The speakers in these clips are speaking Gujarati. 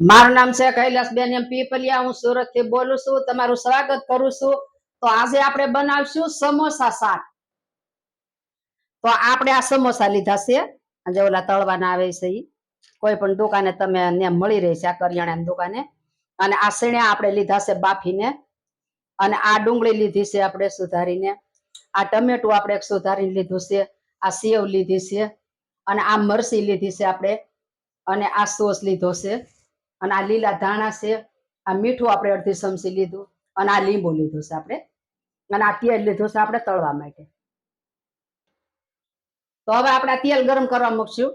મારું નામ છે કૈલાસબેન એમ પીપલિયા. હું સુરતથી બોલું છું. તમારું સ્વાગત કરું છું. તો આજે આપણે બનાવશું સમોસા શાક. તો આપણે આ સમોસા લીધા છે. જે ઓલા તળવાના આવે છે એ કોઈ પણ દુકાને તમે ને મળી રહી છે આ કરિયાણા દુકાને. અને આ સીણ્યા આપણે લીધા છે બાફીને. અને આ ડુંગળી લીધી છે આપણે સુધારીને. આ ટમેટું આપણે સુધારીને લીધું છે. આ સેવ લીધી છે. અને આ મરસી લીધી છે આપણે. અને આ સોસ લીધો છે. અને આ લીલા ધાણા છે, આ મીઠું આપણે અડધી ચમચી લીધું અને આ લીંબુ લીધું છે આપણે. અને આ તેલ લીધું છે આપણે તળવા માટે. તો હવે આપણે તેલ ગરમ કરવા મૂકશું.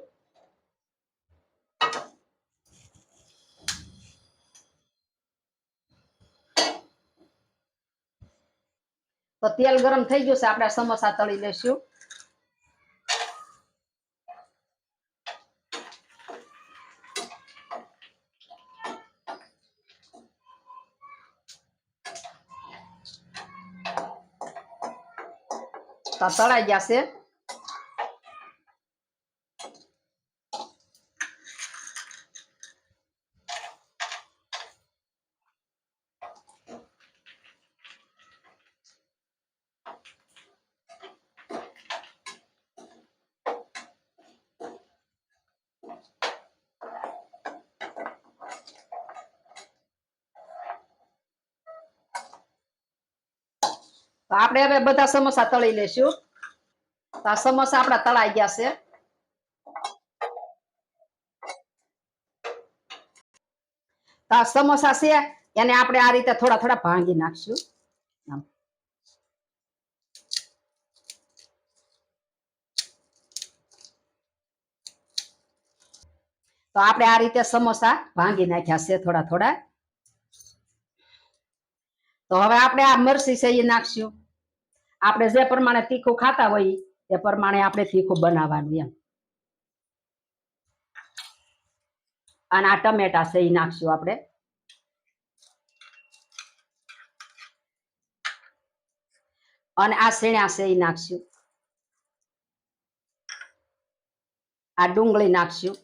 તો તેલ ગરમ થઈ ગયું છે, આપણે સમોસા તળી લેશું. તળાઈ ગયા આપણે હવે બધા સમોસા તળી લેશું. તો આ સમોસા આપણા તળાઈ ગયા છે. તો આ સમોસા છે, એને આપણે આ રીતે થોડા થોડા ભાંગી નાખશું. તો આપણે આ રીતે સમોસા ભાંગી નાખ્યા છે થોડા થોડા. તો હવે આપણે આ મરસી છે નાખશું. આપણે જે પ્રમાણે તીખું ખાતા હોય એ પ્રમાણે આપણે તીખું બનાવવાનું એમ. અને આ ટમેટા છે નાખશું આપણે. અને આ શેણા છે એ નાખશું. આ ડુંગળી નાખશું.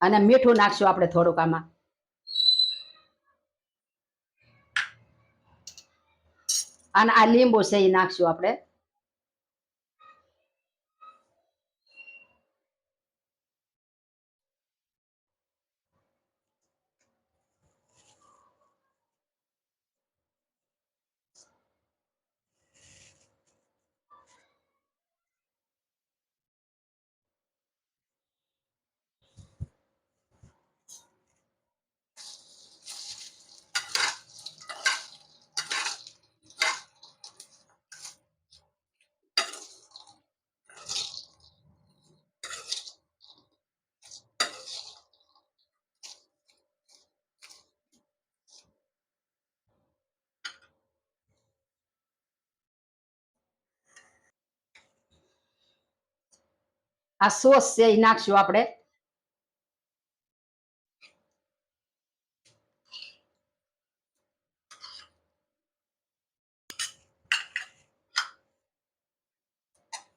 અને મીઠું નાખશું આપણે થોડુંક આમાં. અને આ લીંબુ છે એ નાખશું આપણે. આ સોસ છે એ નાખશું આપણે.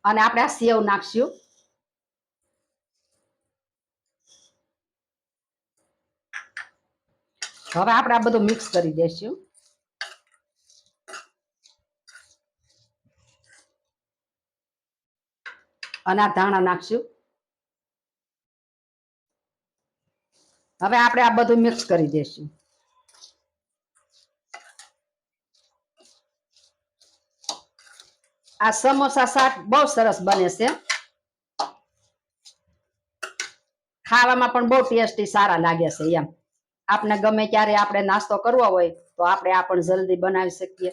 અને આપણે આ સેવ નાખશું. હવે આપણે આ બધું મિક્સ કરી દઈશું અને આ ધાણા નાખશું. હવે આપણે આ બધું મિક્સ કરી દઈશું. આ સમોસા શાક બહુ સરસ બને છે. ખાવામાં પણ બહુ ટેસ્ટી સારા લાગે છે એમ. આપણે ગમે ત્યારે આપણે નાસ્તો કરવો હોય તો આપણે આ પણ જલ્દી બનાવી શકીએ.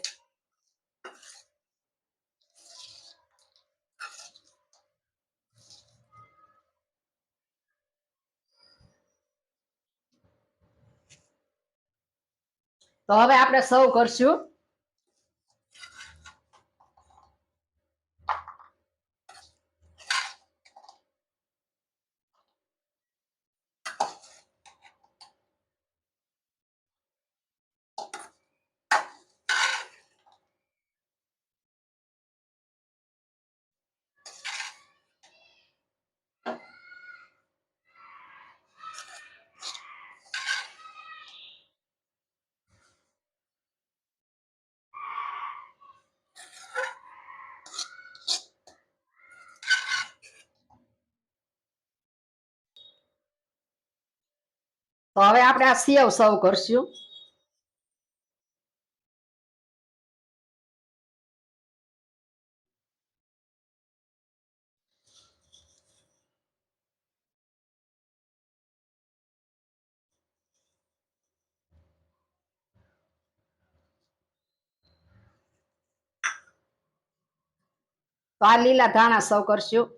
તો હવે આપણે સૌ કરશું. તો હવે આપણે આ સેવ સર્વ કરશું. તો આ લીલા ધાણા સર્વ કરશું.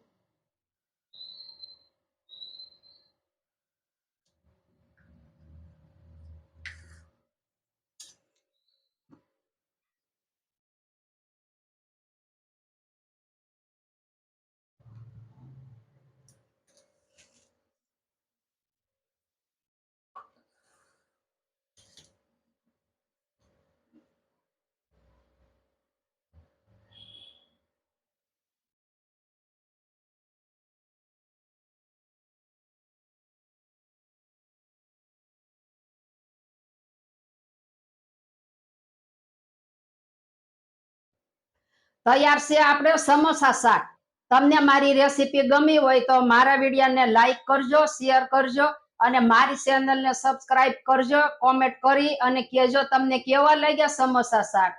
તૈયાર છે આપણે સમોસા શાક. તમને મારી રેસીપી ગમી હોય તો મારા વિડીયોને લાઈક કરજો, શેર કરજો અને મારી ચેનલને સબસ્ક્રાઇબ કરજો, કોમેન્ટ કરી અને કહેજો તમને કેવા લાગ્યા સમોસા શાક.